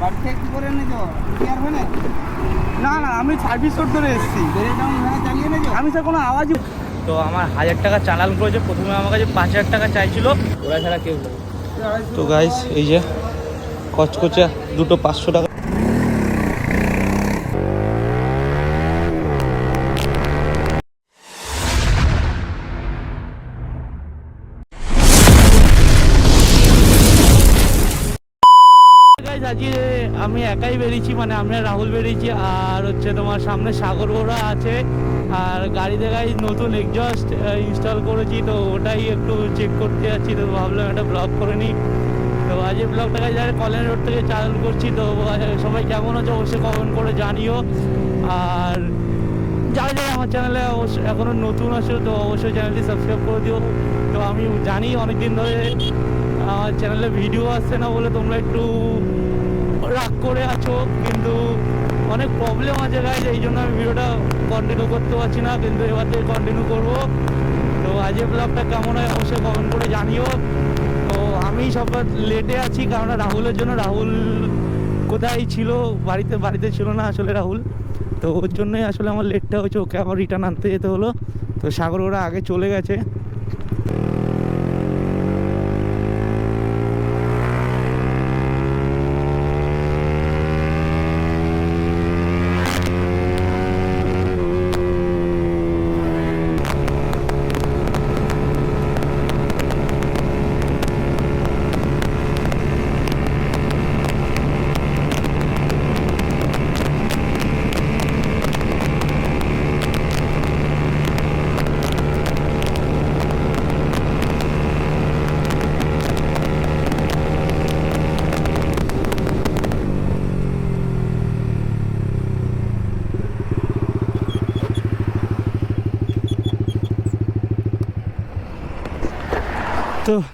বাড়িতে কি করে এনেছো ক্লিয়ার না না না আমি সার্ভিস রোড ধরে এসেছি। বেরিয়েটাউন ভ্যানে চালিয়ে এনেছো আমি স্যার কোনো আওয়াজই তো আমার হাজার টাকা চালান করেছে প্রথমে আমার কাছে পাঁচ হাজার টাকা চাইছিল ওরা ছাড়া কেউ তো গাইস এই যে কচকচা দুটো পাঁচশো টাকা আজকে আমি একাই বেরিয়েছি মানে আমি আর রাহুল বেরিয়েছি, আর হচ্ছে তোমার সামনে সাগর গোড়া আছে, আর গাড়িতে গাড়ি নতুন এক্সস্ট ইনস্টল করেছি, তো ওটাই একটু চেক করতে যাচ্ছি, তো ভাবলাম একটা ব্লগ করে নিই। তো আজ এই ব্লগটাকে যারা কলেজ রোড থেকে চালু করছি, তো সবাই কেমন আছে অবশ্যই কমেন্ট করে জানিও। আর যারা যারা আমার চ্যানেলে অবশ্যই এখনও নতুন আছো, তো অবশ্যই চ্যানেলটি সাবস্ক্রাইব করে দিও। তো আমি জানি অনেকদিন ধরে আমার চ্যানেলে ভিডিও আসছে না বলে তোমরা একটু করে আছো, কিন্তু অনেক প্রবলেম আছে গাইজ এই জন্য আমি ভিডিওটা কন্টিনিউ করতে পারছি না, কিন্তু এবার থেকে কন্টিনিউ করব। তো আজকের ব্লগটা কেমন হয় অবশ্যই কমেন্ট করে জানিও। তো আমি সব লেটে আছি কারণ রাহুলের জন্য রাহুল কোথায় ছিল? বাড়িতে বাড়িতে ছিল না আসলে রাহুল। তো ওর জন্যই আসলে আমার লেটটা হয়েছে, ওকে আবার রিটার্ন আনতে যেতে হলো। তো সাগর ওরা আগে চলে গেছে।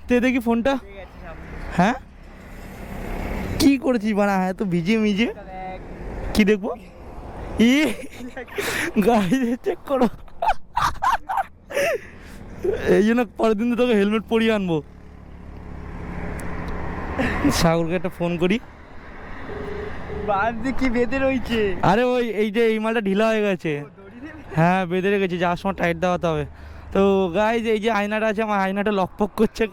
তো দেখি ফোনটা। হ্যাঁ? কি করেছিস বাড়া হ্যাঁ তো ভিজে মিজে কি দেখব? ই গাড়ি চেক করো। এই জন্য পরের দিন তোকে হেলমেট পরিয়ে আনব। সাগরকে একটা ফোন করি। কি বেঁধে রয়েছে? আরে ওই এই যে এই মালটা ঢিলা হয়ে গেছে। হ্যাঁ বেঁধে রেখেছি যাওয়ার সময় টাইট দেওয়াতে হবে। তো গাইজ এই যে আয়নাটা আছে আমার আয়নাটা লকপক করছে।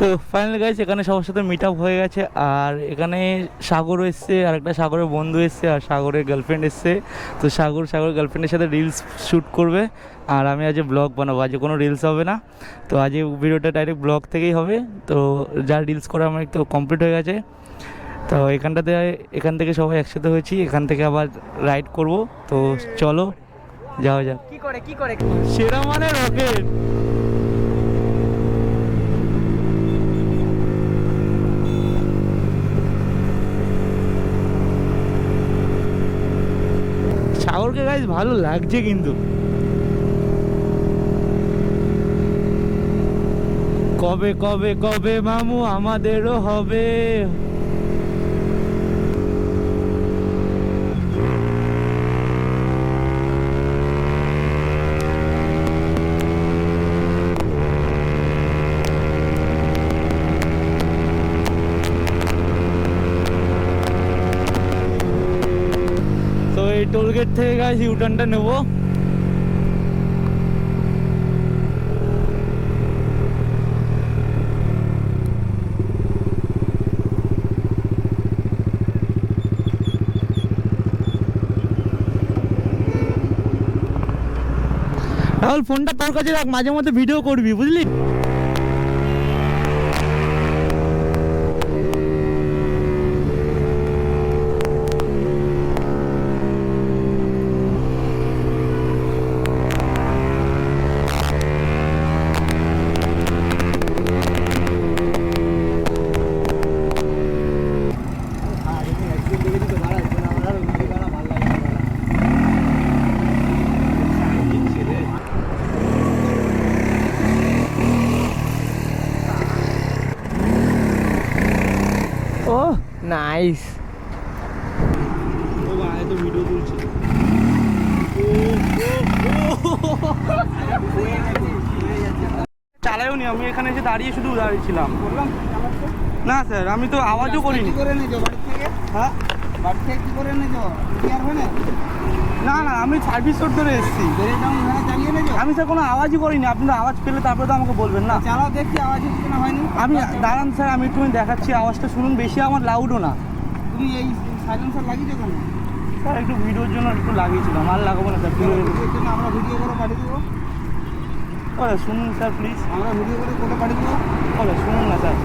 তো ফাইনাল গাইস এখানে সবার সাথে মিট আপ হয়ে গেছে। আর এখানে সাগর এসছে আর একটা সাগরের বন্ধু এসছে আর সাগরের গার্লফ্রেন্ড এসছে। তো সাগর সাগরের গার্লফ্রেন্ডের সাথে রিলস শ্যুট করবে। আর আমি আজ ব্লগ বানাবো আজ কোনো রিলস হবে না। তো আজ ভিডিওটা ডাইরেক্ট ব্লগ থেকেই হবে। তো যা রিলস করা আমার একটু কমপ্লিট হয়ে গেছে। তো এখানটাতে এখান থেকে সবাই একসাথে হয়েছি এখান থেকে আবার রাইড করব। তো চলো যাওয়া যাক। কি করে কি করে? সেরা মানে রকেট সাগরকে গাইজ ভালো লাগছে কিন্তু। কবে কবে কবে মামু আমাদেরও হবে। বেশি ইউটার্নটা নেব রাহুল ফোনটা তোর কাছে রাখ মাঝে মধ্যে ভিডিও করবি বুঝলি? তো ভিডিও তুলছে। চালাইও নি আমি এখানে এসে দাঁড়িয়ে শুধু দাঁড়িয়েছিলাম। না স্যার আমি তো আওয়াজও করিনি। হ্যাঁ? না না আমি সার্ভিস রোড ধরে এসেছি। আমি স্যার কোনো আওয়াজই করিনি। আপনি আওয়াজ পেলে তারপরে তো আমাকে বলবেন না। চালাও দেখছি আওয়াজ হয়নি। আমি দাঁড়ান স্যার আমি একটু দেখাচ্ছি আওয়াজটা। শুনুন বেশি আমার লাউডও না। তুমি এই সাইলেন্সার লাগিয়েছো কেন? স্যার একটু ভিডিওর জন্য একটু লাগিয়েছিলাম আর লাগাবো না স্যার আমরা ভিডিও করে পাঠিয়ে দেবো। ও শুনুন স্যার প্লিজ আমরা ভিডিও করে কোথাও পাঠিয়ে দেবো। স্যার, শুনুন না স্যার।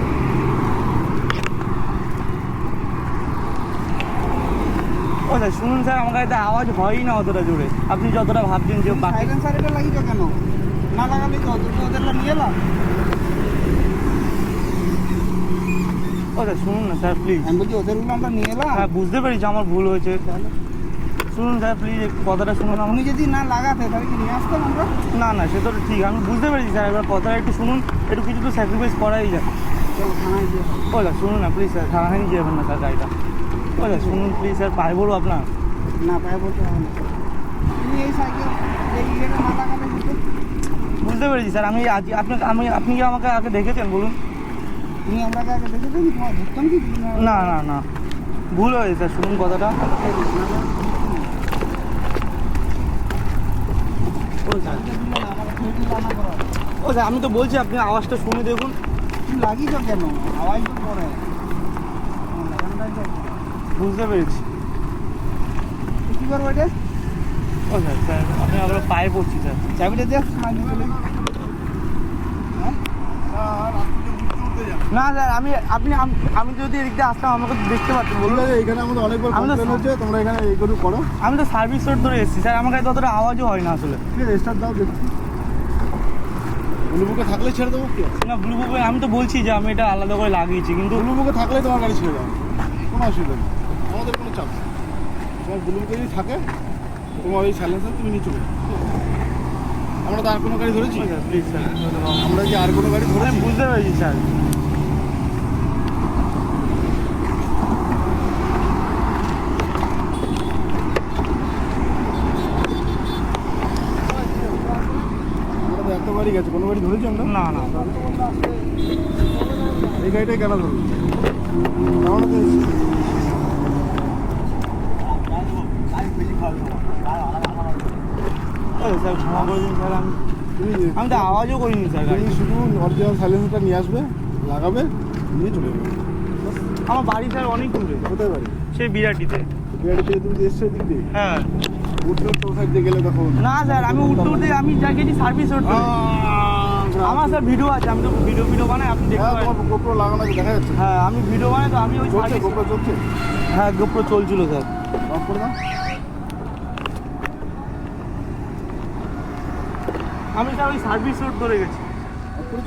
ও স্যার শুনুন স্যার আমার গাড়িতে আওয়াজ হয়ই না অতটা জোরে। আপনি যতটা ভাবছেন যে বাকি সাইলেন্সার এটা লাগিয়েছো কেন? না লাগালে তো ওদেরটা নিয়ে এলাম? ও স্যার শুনুন না স্যার প্লিজ আমি বলছি ওদেরগুলো আমরা নিয়ে এলাম। হ্যাঁ বুঝতে পেরেছি আমার ভুল হয়েছে। শুনুন স্যার প্লিজ কথাটা শুনুন। আপনি যদি না লাগাতে তাহলে কি নিয়ে আসতাম আমরা? না না সে তো ঠিক আমি বুঝতে পেরেছি স্যার এবার কথাটা একটু শুনুন একটু কিছু তো স্যাক্রিফাইস করাই যায় থানায় ও স্যার শুনুন না প্লিজ স্যার থানায় নিয়ে যাবেন না স্যার গাড়িটা। ও স্যার শুনুন প্লিজ স্যার পায়ে বলব আপনার? না পায়ে বলতে হবে না। তুমি এই সাইকেল এই ইয়েটা না লাগালে বুঝতে পেরেছি স্যার আমি আজ আপনাকে আমি আপনি কি আমাকে আগে দেখেছেন বলুন? তুমি আগে দেখে দিন তোমার ধরতাম কি? না না না। ভুল হয়েছে স্যার শুনুন কথাটা। ও স্যার, আমি তো বলছি, আপনি আওয়াজটা শুনে দেখুন। লাগিয়েছ কেন? আওয়াজ করে বুঝতে পেরেছি। কী করব এটা? ও স্যার স্যার আপনি আবার পায়ে পড়ছি, স্যার। চাবিটা দেখ চলে না স্যার আমি আপনি আমি যদি এদিক দিয়ে আসতাম আমাকে দেখতে বলুন। বলল এখানে আমাদের অনেকবার কমপ্লেন হচ্ছে তোমরা এখানে এই করে আমি তো সার্ভিস রোড ধরে এসেছি স্যার আমার কাছে ততটা আওয়াজও হয় না আসলে। ঠিক আছে দাও দেখছি ব্লু বুকে থাকলে ছেড়ে দেবো কি? না ব্লু বুকে আমি তো বলছি যে আমি এটা আলাদা করে লাগিয়েছি কিন্তু ব্লু বুকে থাকলে তোমার গাড়ি ছেড়ে দাও কোনো অসুবিধা নেই। আমাদের কোনো চাপ নেই। তোমার ব্লু বুকে যদি থাকে তোমার ওই সাইলেন্সার তুমি নিয়ে চলে আমরা তো আর কোনো গাড়ি ধরেছি? Please sir. আমরা কি আর কোনো গাড়ি ধরেছি? বুঝতে পেরেছি স্যার আমরা তো এত গাড়ি গেছে কোনো গাড়ি ধরেছি আমরা না না। এই গাড়িটাই কেন ও স্যার ক্ষমা করে দিন স্যার আমি তো আওয়াজও করিনি স্যার তুমি শুধু অরিজিনাল সাইলেন্সারটা নিয়ে আসবে লাগাবে নিয়ে চলে যাবে। আমার বাড়ি স্যার অনেক দূরে। কোথায় বাড়ি? সেই বিরাটিতে। থেকে তুমি এসছো দিক দিয়ে? হ্যাঁ। উঠতে তো সাইড দিয়ে গেলে তখন? না স্যার আমি উঠতে উঠতে আমি যা গেছি সার্ভিস ধরে। আমার স্যার ভিডিও আছে আমি তো ভিডিও ভিডিও বানাই আপনি দেখতে হ্যাঁ পারেন। তোমার গোপ্রো লাগানো আছে দেখা যাচ্ছে। হ্যাঁ আমি ভিডিও বানাই তো আমি ওই চলছে গোপ্রো চলছে? হ্যাঁ গোপ্রো চলছিল স্যার। অফ করে দাও। আমি স্যার ওই সার্ভিস রোড ধরে গেছি।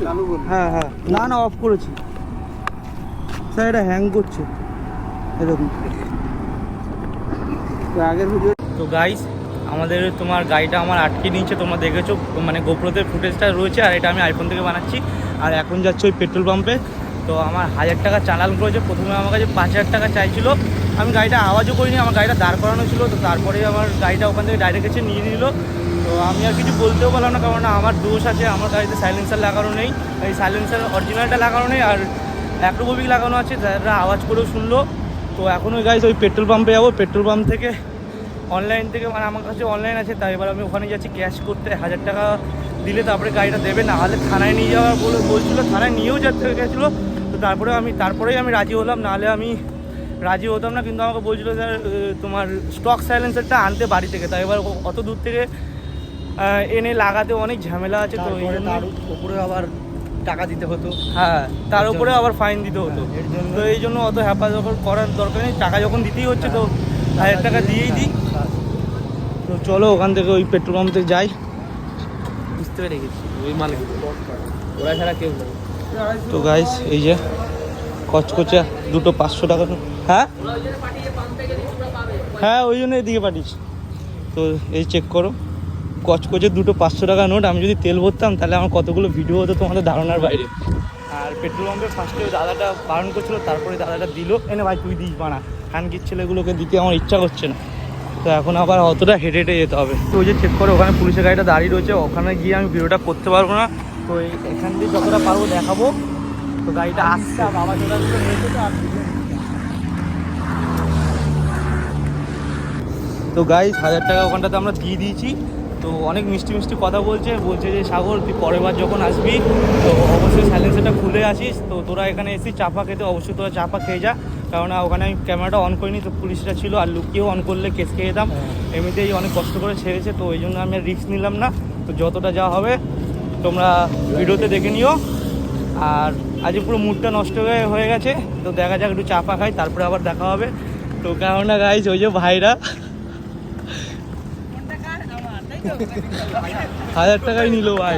চালু হ্যাঁ হ্যাঁ না না অফ করেছি। স্যার এটা হ্যাং করছে। এরকম আগের ভিডিও তো গাইস আমাদের তোমার গাড়িটা আমার আটকে নিয়েছে, তোমরা দেখেছ মানে গোপ্রোতে ফুটেজটা রয়েছে আর এটা আমি আইফোন থেকে বানাচ্ছি। আর এখন যাচ্ছে ওই পেট্রোল পাম্পে তো আমার হাজার টাকা চালান করেছে, প্রথমে আমার কাছে পাঁচ হাজার টাকা চাইছিল। আমি গাড়িটা আওয়াজও করিনি, আমার গাড়িটা দাঁড় করানো ছিল, তো তারপরে আমার গাড়িটা ওখান থেকে ডাইরেক্ট এসে নিয়ে নিল। তো আমি আর কিছু বলতেও পারলাম না কারণ আমার দোষ আছে, আমার গাড়িতে সাইলেন্সার লাগানো নেই। এই সাইলেন্সার অরিজিনালটা লাগানো নেই আর অ্যাক্রোববিক লাগানো আছে, যারা আওয়াজ করেও শুনলো। তো এখন ওই গাইজ ওই পেট্রোল পাম্পে যাব পেট্রোল পাম্প থেকে অনলাইন থেকে মানে আমার কাছে অনলাইন আছে তাই এবার আমি ওখানে যাচ্ছি ক্যাশ করতে। হাজার টাকা দিলে তারপরে গাড়িটা দেবে না হলে থানায় নিয়ে যাওয়ার বলে বলছিলো থানায় নিয়েও যেতে গেছিল। তো তারপরে আমি তারপরেই আমি রাজি হলাম নাহলে আমি রাজি হতাম না কিন্তু আমাকে বলছিলো স্যার তোমার স্টক সাইলেন্সারটা আনতে বাড়ি থেকে। তাই এবার অত দূর থেকে এনে লাগাতে অনেক ঝামেলা আছে তো এই জন্য উপরে আবার টাকা দিতে হতো। হ্যাঁ তার উপরে আবার ফাইন দিতে হতো। হ্যাঁ, এর জন্য- তো এই জন্য অত হেফাজত করার দরকার নেই টাকা যখন দিতেই হচ্ছে তো হাজার টাকা দিয়েই দিই। তো চলো ওখান থেকে ওই পেট্রোল পাম্প থেকে যাই। বুঝতে পেরে গেছি ওই মালিক। ওরা ছাড়া কেউ তো গাইস এই যে কচকচা দুটো পাঁচশো টাকা। হ্যাঁ? হ্যাঁ ওই জন্য এদিকে পাঠিয়েছি। তো এই চেক করো। কচকচে দুটো পাঁচশো টাকা নোট আমি যদি তেল ভরতাম তাহলে আমার কতগুলো ভিডিও হতো তোমাদের ধারণার বাইরে। আর পেট্রোল পাম্পে ফার্স্টে দাদাটা বারণ করছিল তারপরে দাদাটা দিল এনে ভাই তুই দিস বানা। খানকির ছেলেগুলোকে দিতে আমার ইচ্ছা করছে না। তো এখন আবার অতটা হেঁটে হেঁটে যেতে হবে। তো ওই যে চেক করে ওখানে পুলিশের গাড়িটা দাঁড়িয়ে রয়েছে ওখানে গিয়ে আমি ভিডিওটা করতে পারব না। তো এখান দিয়ে যতটা পারব দেখাবো। তো গাড়িটা আসছে। বাবা চলে তো আর গাইজ হাজার টাকা ওখানটাতে আমরা দিয়ে দিয়েছি। তো অনেক মিষ্টি মিষ্টি কথা বলছে বলছে যে সাগর তুই পরের বার যখন আসবি তো অবশ্যই সাইলেন্সারটা খুলে আসিস তো তোরা এখানে এসে চাপা খেতে অবশ্যই তোরা চাপা খেয়ে যা কারণ ওখানে আমি ক্যামেরাটা অন করিনি তো পুলিশটা ছিল আর লুকিয়েও অন করলে কেস খেয়ে যেতাম। এমনিতেই অনেক কষ্ট করে ছেড়েছে তো ওই জন্য আমি আর রিস্ক নিলাম না। তো যতটা যা হবে তোমরা ভিডিওতে দেখে নিও। আর আজ পুরো মুডটা নষ্ট হয়ে হয়ে গেছে তো দেখা যাক একটু চাপা খাই তারপরে আবার দেখা হবে। তো কেননা গাইজ ওই যে ভাইরা হাজার টাকাই নিল ভাই।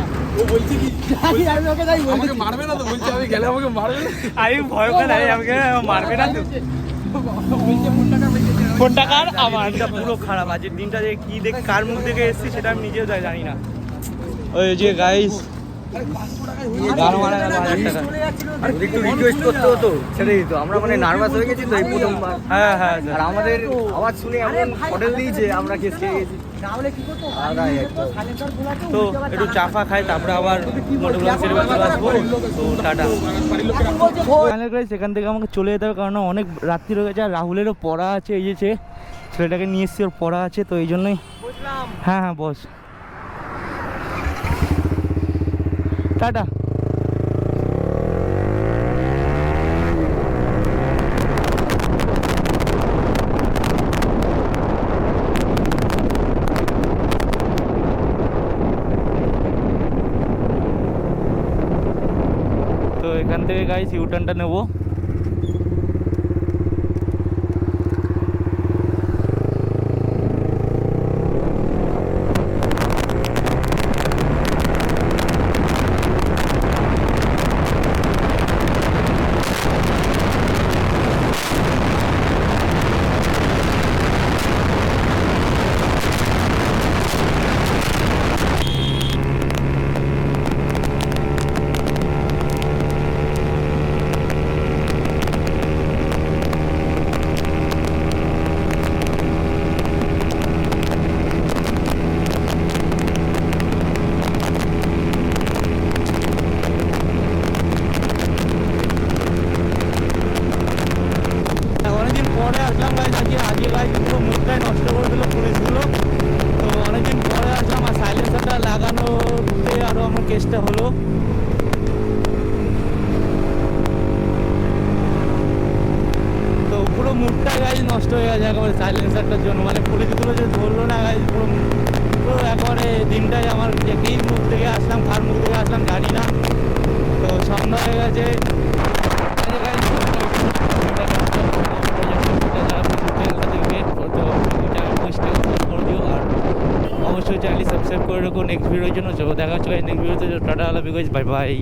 আমি ওকে তাই বলছি আমাকে মারবে না তো? বলছি আমি গেলে আমাকে মারবে না? আমি ভয় করে আমাকে মারবে না তো। টাকার আমার। পুরো খারাপ আজকের দিনটা যে কি দেখ কার মুখ থেকে এসেছি সেটা আমি নিজেও জানি না। ওই যে গাইস গান মারা গেল হাজার টাকা একটু রিকোয়েস্ট করতে হতো। ছেড়ে দিত। আমরা মানে নার্ভাস হয়ে গেছি তো এই প্রথমবার। হ্যাঁ হ্যাঁ আর স্যার। আমাদের আওয়াজ শুনে এমন মডেল দিয়েছে আমরা কেস খেয়ে গেছি। তো একটু চাফা খাই তারপরে আবার তো টাটা। সেখান থেকে আমাকে চলে যেতে হবে। কারণ অনেক রাত্রি হয়ে গেছে আর রাহুলেরও পড়া আছে এই যে ছেলেটাকে নিয়ে এসছি ওর পড়া আছে তো এই জন্যই। হ্যাঁ হ্যাঁ বস। টাটা। তো এখান থেকে গাইছি ইউটার্নটা নেব অনেকদিন পরে আসলাম গাইজ আজকে আজকে গাইজ পুরো মুখটাই নষ্ট করে দিল পুলিশগুলো তো অনেকদিন পরে আসলাম আর সাইলেন্সারটা লাগানোতে আরও আমার কেসটা হলো তো পুরো মুখটা গাইজ নষ্ট হয়ে গেছে একেবারে মানে পুলিশগুলো যে ধরলো না পুরো একেবারে দিনটাই আমার যে কী মুখ থেকে আসলাম, কার মুখ থেকে আসলাম জানি না। তো সন্ধ্যা হয়ে গেছে। অবশ্যই চ্যানেলটি সাবস্ক্রাইব করে রাখুন নেক্সট ভিডিওর জন্য দেখা হচ্ছে নেক্সট ভিডিওতে টাটা আলা বিকজ বাই বাই